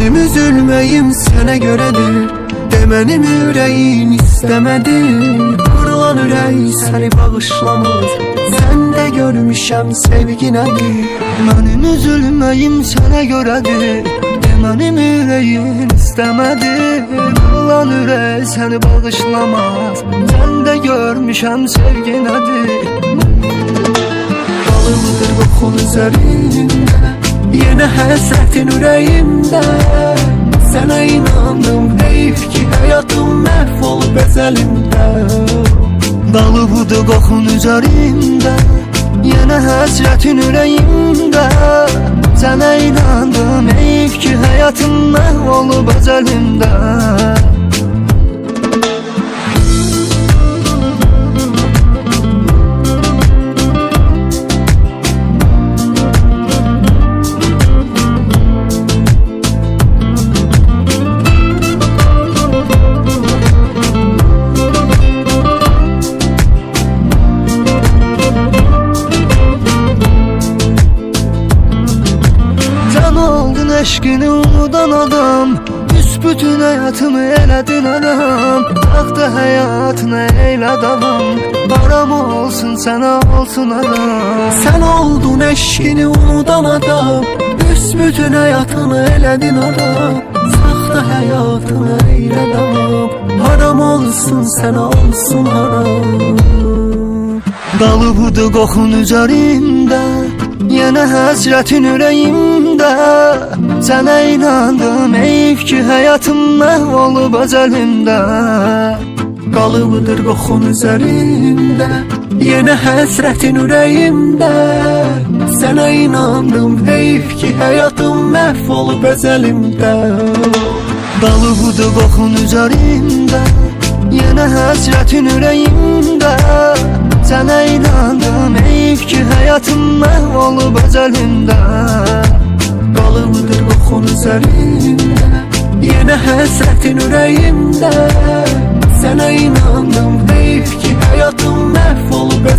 Benim üzülmeyim sana göredir. Demenim yüreğin istemedi Kırılan ürək səni bağışlamaz. Sən də görmüşəm sevgi nədir Mənim üzülməyim sənə görədir Demənim ürəyin istəmədi Qılan ürək səni bağışlamaz. Sən də görmüşəm sevgi nədir Qalıbdır qoxun üzərində Yenə həsrətin ürəyimdə Sənə inandım heyf ki Həyatım məhv olub əzəlimdə Dalıbıdı qoxun üzərimdə Yenə həsrətin ürəyimdə Sənə inandım eyf ki Həyatım məhv olub eşqini unudan adam Büsbütün həyatımı elədin adam. Taxta həyatına eylə davam Aram olsun sənə olsun adam. Sən oldun eşkini unudan adam. Büsbütün həyatını elədin adam. Saxta həyatını eylə davam Haram olsun sənə olsun haram Qalıbıdı qoxun üzərimdə Yenə həsrətin ürəyimdə Sənə inandım eyf ki Həyatım məhv olub əzəlimdə Qalıbıdır qoxun üzərində Yenə həsrətin ürəyimdə Sənə inandım heyf ki Həyatım məhv olub əzəlimdə Qalıbıdı qoxun üzərimdə Yenə həsrətin ürəyimdə Sənə inandım Həyatım məhv olub əzəlimdə Qalıbıdır qoxun üzərində Yenə həsrətin ürəyimdə Sənə inandım heyf ki Həyatım məhv olub